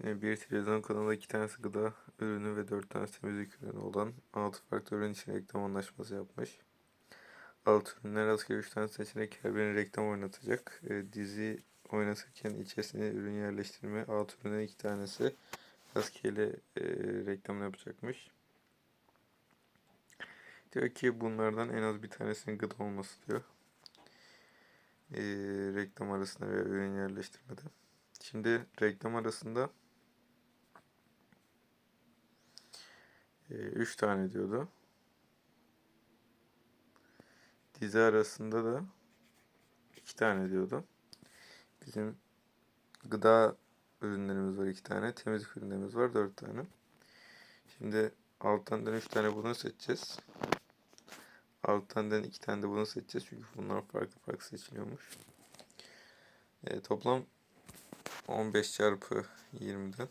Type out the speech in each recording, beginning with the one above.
Şimdi bir televizyon kanalında iki tanesi gıda ürünü ve dört tanesi temizlik ürünü olan altı farklı ürün için reklam anlaşması yapmış. Alt ürünler rastgele üç tane seçenek her birinin reklam oynatacak. E, dizi oynatırken içerisine ürün yerleştirme. Alt üründen iki tanesi rastgele e, reklam yapacakmış. Diyor ki bunlardan en az bir tanesinin gıda olması diyor. E, reklam arasında veya ürün yerleştirmede. Şimdi reklam arasında 3 tane diyordu. Dizi arasında da 2 tane diyordu. Bizim gıda ürünlerimiz var 2 tane. Temizlik ürünlerimiz var 4 tane. Şimdi alttan 3 tane bunu seçeceğiz. Alttan 2 tane de bunu seçeceğiz. Çünkü bunlar farklı farklı seçiliyormuş. E, toplam 15 çarpı 20'den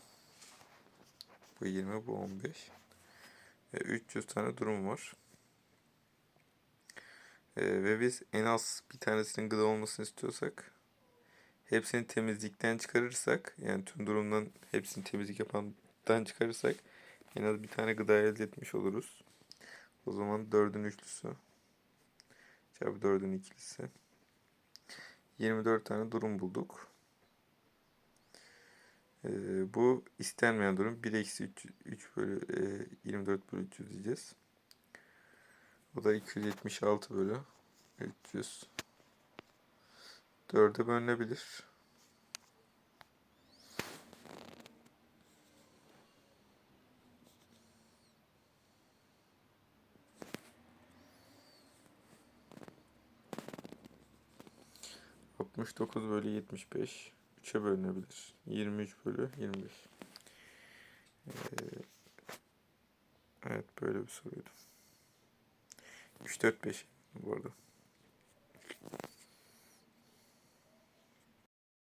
bu 20 bu 15 ve 300 tane durum var. Ee, ve biz en az bir tanesinin gıda olmasını istiyorsak hepsini temizlikten çıkarırsak yani tüm durumdan hepsini temizlik yapandan çıkarırsak en az bir tane gıda elde etmiş oluruz. O zaman 4'ün üçlüsü çarpı 4'ün ikilisi 24 tane durum bulduk. Ee, bu istenmeyen durum 1 eksi 3, 3 bölü e, 24 bölü 300 diyeceğiz. O da 276 bölü 300. 4'e bölünebilir. Altmış dokuz bölü yetmiş beş. 3'e bölünebilir. 23 bölü 25. Ee, evet böyle bir soruydu. 3 4 5 bu arada.